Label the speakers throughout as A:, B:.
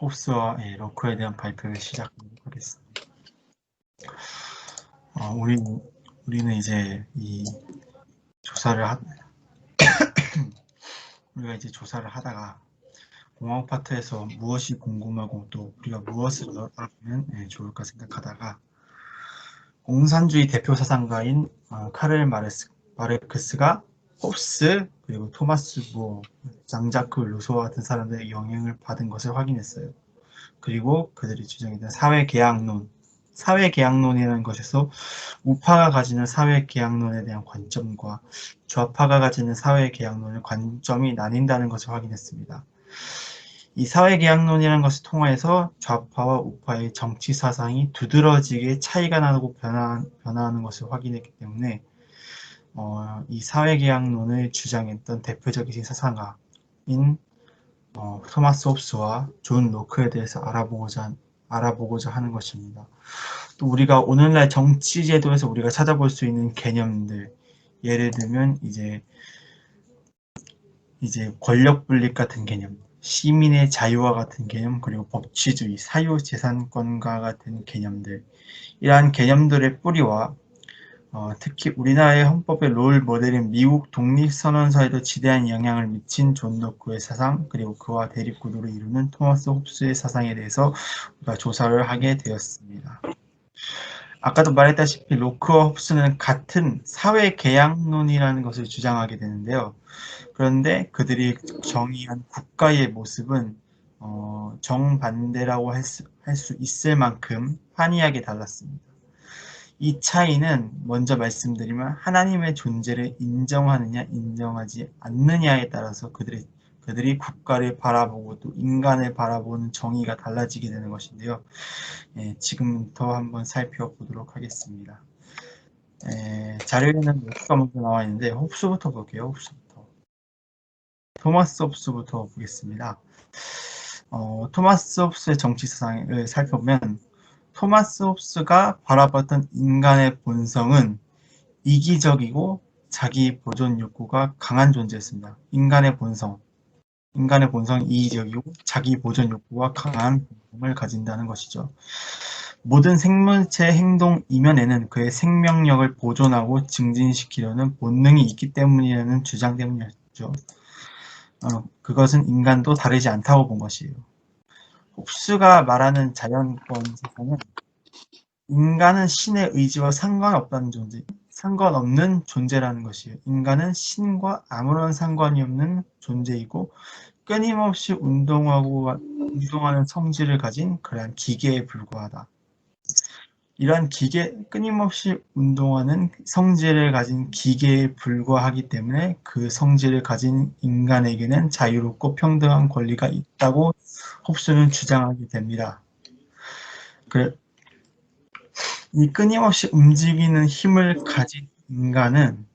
A: 홉스와 예, 로크에 대한 발표를 시작하겠습니다. 어, 우리, 우리는 이제 이 조사를 하, 우리가 이제 조사를 하다가 공학 파트에서 무엇이 궁금하고 또 우리가 무엇을 알아보면 예, 좋을까 생각하다가 공산주의 대표 사상가인 어, 카를 마르스, 마르크스가 홉스 그리고 토마스 부, 장자크 루소와 같은 사람들의 영향을 받은 것을 확인했어요. 그리고 그들이 주장했던 사회계약론, 사회계약론이라는 것에서 우파가 가지는 사회계약론에 대한 관점과 좌파가 가지는 사회계약론의 관점이 나뉜다는 것을 확인했습니다. 이 사회계약론이라는 것을 통해서 좌파와 우파의 정치 사상이 두드러지게 차이가 나고 변화, 변화하는 것을 확인했기 때문에 어, 이 사회계약론을 주장했던 대표적인 사상가인 어, 토마스 홉스와 존 로크에 대해서 알아보고자 알아보고자 하는 것입니다. 또 우리가 오늘날 정치 제도에서 우리가 찾아볼 수 있는 개념들 예를 들면 이제 이제 권력 분립 같은 개념, 시민의 자유와 같은 개념, 그리고 법치주의, 사유재산권과 같은 개념들 이러한 개념들의 뿌리와 어, 특히 우리나라의 헌법의 롤 모델인 미국 독립선언서에도 지대한 영향을 미친 존 로크의 사상 그리고 그와 대립구도를 이루는 토마스 홉스의 사상에 대해서 우리가 조사를 하게 되었습니다. 아까도 말했다시피 로크와 홉스는 같은 사회계약론이라는 것을 주장하게 되는데요. 그런데 그들이 정의한 국가의 모습은 어, 정반대라고 할 수, 할수 있을 만큼 환희하게 달랐습니다. 이 차이는 먼저 말씀드리면 하나님의 존재를 인정하느냐 인정하지 않느냐에 따라서 그들이 그들이 국가를 바라보고 또 인간을 바라보는 정의가 달라지게 되는 것인데요. 예, 지금부터 한번 살펴보도록 하겠습니다. 예, 자료에는 홉스가 먼저 나와 있는데 홉스부터 볼게요. 홉스부터. 토마스 홉스부터 보겠습니다. 어, 토마스 홉스의 정치 사상을 살펴보면 토마스 홉스가 바라봤던 인간의 본성은 이기적이고 자기 보존 욕구가 강한 존재였습니다. 인간의 본성. 인간의 본성은 이기적이고 자기 보존 욕구가 강한 본성을 가진다는 것이죠. 모든 생물체의 행동 이면에는 그의 생명력을 보존하고 증진시키려는 본능이 있기 때문이라는 주장 때문이었죠. 어, 그것은 인간도 다르지 않다고 본 것이에요. 홉스가 말하는 자연권 세상은 인간은 신의 의지와 상관없다는 존재, 상관없는 존재라는 것이에요. 인간은 신과 아무런 상관이 없는 존재이고 끊임없이 운동하고 운동하는 성질을 가진 그러한 기계에 불과하다. 이러한 기계, 끊임없이 운동하는 성질을 가진 기계에 불과하기 때문에 그 성질을 가진 인간에게는 자유롭고 평등한 권리가 있다고 홉스는 주장하게 됩니다. 그, 이 끊임없이 움직이는 힘을 가진 인간은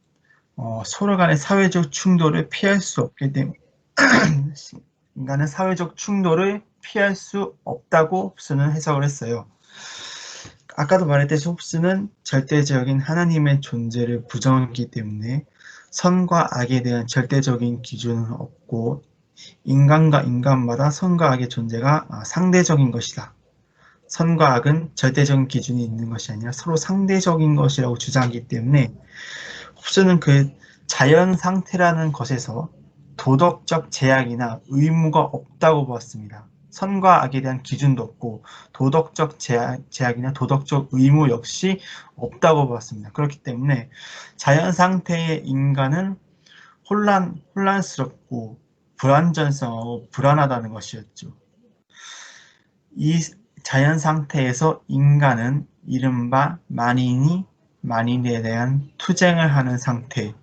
A: 어, 서로 간의 사회적 충돌을 피할 수 때문에 인간은 사회적 충돌을 피할 수 없다고 홉스는 해석을 했어요. 아까도 말했듯이 홉스는 절대적인 하나님의 존재를 부정했기 때문에 선과 악에 대한 절대적인 기준은 없고 인간과 인간마다 선과 악의 존재가 아, 상대적인 것이다. 선과 악은 절대적인 기준이 있는 것이 아니라 서로 상대적인 것이라고 주장하기 때문에 홉스는 그 자연 상태라는 것에서 도덕적 제약이나 의무가 없다고 보았습니다. 선과 악에 대한 기준도 없고 도덕적 제약, 제약이나 도덕적 의무 역시 없다고 보았습니다. 그렇기 때문에 자연 상태의 인간은 혼란, 혼란스럽고 불안전성하고 불안하다는 것이었죠. 이 자연 상태에서 인간은 이른바 만인이 만인에 대한 투쟁을 하는 상태에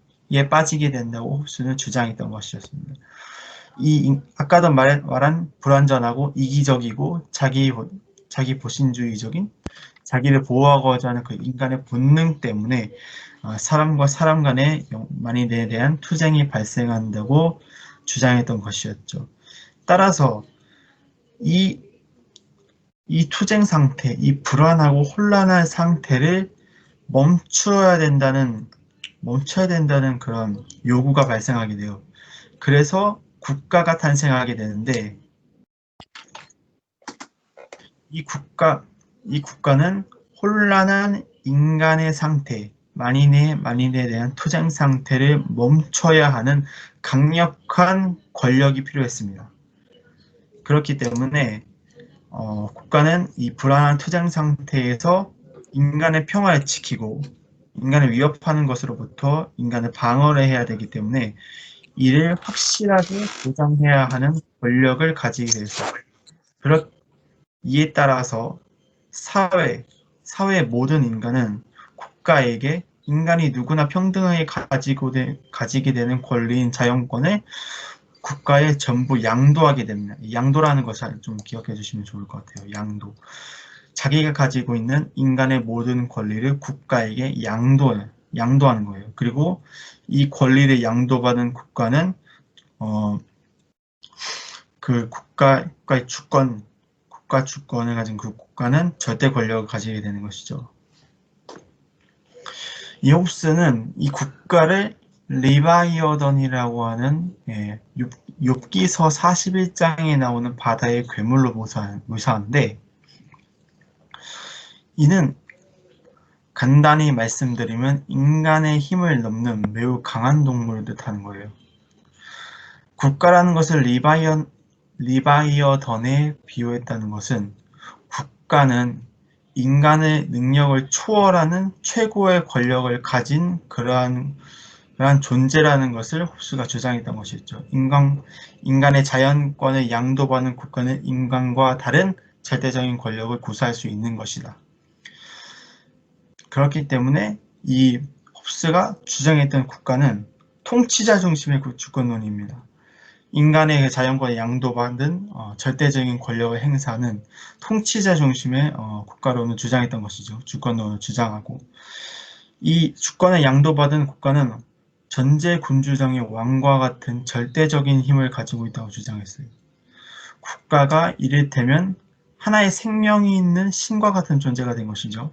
A: 빠지게 된다고 홉스는 주장했던 것이었습니다. 이 아까도 말, 말한 불완전하고 이기적이고 자기 자기 보신주의적인 자기를 보호하고자 하는 그 인간의 본능 때문에 어, 사람과 사람 간의 만인에 대한 투쟁이 발생한다고 주장했던 것이었죠. 따라서 이, 이 투쟁 상태, 이 불안하고 혼란한 상태를 멈춰야 된다는 멈춰야 된다는 그런 요구가 발생하게 돼요. 그래서 국가가 탄생하게 되는데 이 국가 이 국가는 혼란한 인간의 상태, 만인의 만인에 대한 투쟁 상태를 멈춰야 하는 강력한 권력이 필요했습니다. 그렇기 때문에 어, 국가는 이 불안한 투쟁 상태에서 인간의 평화를 지키고 인간을 위협하는 것으로부터 인간을 방어를 해야 되기 때문에 이를 확실하게 보장해야 하는 권력을 가지게 되었어요. 그렇, 이에 따라서 사회, 사회의 모든 인간은 국가에게 인간이 누구나 평등하게 가지고 되, 가지게 되는 권리인 자연권을 국가에 전부 양도하게 됩니다. 양도라는 것을 좀 기억해 주시면 좋을 것 같아요. 양도. 자기가 가지고 있는 인간의 모든 권리를 국가에게 양도, 양도하는 거예요. 그리고 이 권리를 양도받은 국가는 어, 그 국가, 국가의 주권, 국가 주권을 가진 그 국가는 절대 권력을 가지게 되는 것이죠. 이 홉스는 이 국가를 리바이어던이라고 하는 예, 욥기서 41장에 나오는 바다의 괴물로 묘사하는데 이는 간단히 말씀드리면 인간의 힘을 넘는 매우 강한 동물을 뜻하는 거예요. 국가라는 것을 리바이어, 리바이어던에 비유했다는 것은 국가는 인간의 능력을 초월하는 최고의 권력을 가진 그러한, 그러한 존재라는 것을 홉스가 주장했던 것이었죠. 인간, 인간의 자연권을 양도받는 국가는 인간과 다른 절대적인 권력을 구사할 수 있는 것이다. 그렇기 때문에 이 홉스가 주장했던 국가는 통치자 중심의 주권론입니다. 인간의 그 자연권의 양도받은 어, 절대적인 권력을 행사하는 통치자 중심의 어, 국가론을 주장했던 것이죠. 주권론을 주장하고 이 주권을 양도받은 국가는 전제 군주정의 왕과 같은 절대적인 힘을 가지고 있다고 주장했어요. 국가가 이를테면 하나의 생명이 있는 신과 같은 존재가 된 것이죠.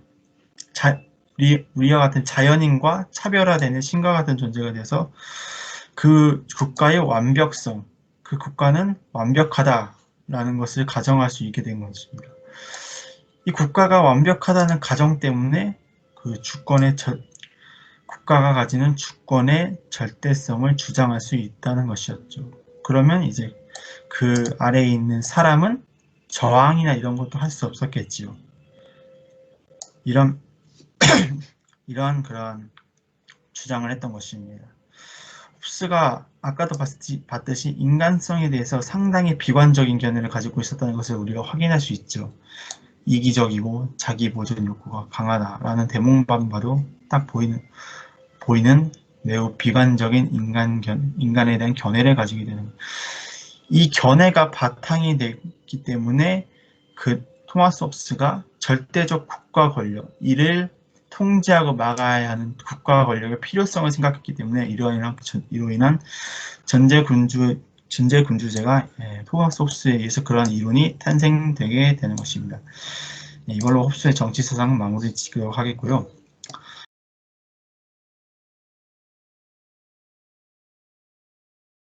A: 자, 우리, 우리와 같은 자연인과 차별화되는 신과 같은 존재가 돼서 그 국가의 완벽성, 그 국가는 완벽하다라는 것을 가정할 수 있게 된 것입니다. 이 국가가 완벽하다는 가정 때문에 그 주권의 저, 국가가 가지는 주권의 절대성을 주장할 수 있다는 것이었죠. 그러면 이제 그 아래에 있는 사람은 저항이나 이런 것도 할 수 없었겠지요. 이런 이러한 그러한 주장을 했던 것입니다. 홉스가 아까도 봤듯이 인간성에 대해서 상당히 비관적인 견해를 가지고 있었다는 것을 우리가 확인할 수 있죠. 이기적이고 자기 보존 욕구가 강하다라는 대목만 봐도 딱 보이는 보이는 매우 비관적인 인간 견, 인간에 대한 견해를 가지게 되는 이 견해가 바탕이 됐기 때문에 그 토마스 홉스가 절대적 국가 권력 이를 통제하고 막아야 하는 국가 권력의 필요성을 생각했기 때문에 이로 인한, 전제 군주 전제 군주제가 예, 토마스 홉스에 의해서 그러한 이론이 탄생되게 되는 것입니다. 예, 이걸로 홉스의 정치 사상 마무리 지도록 하겠고요.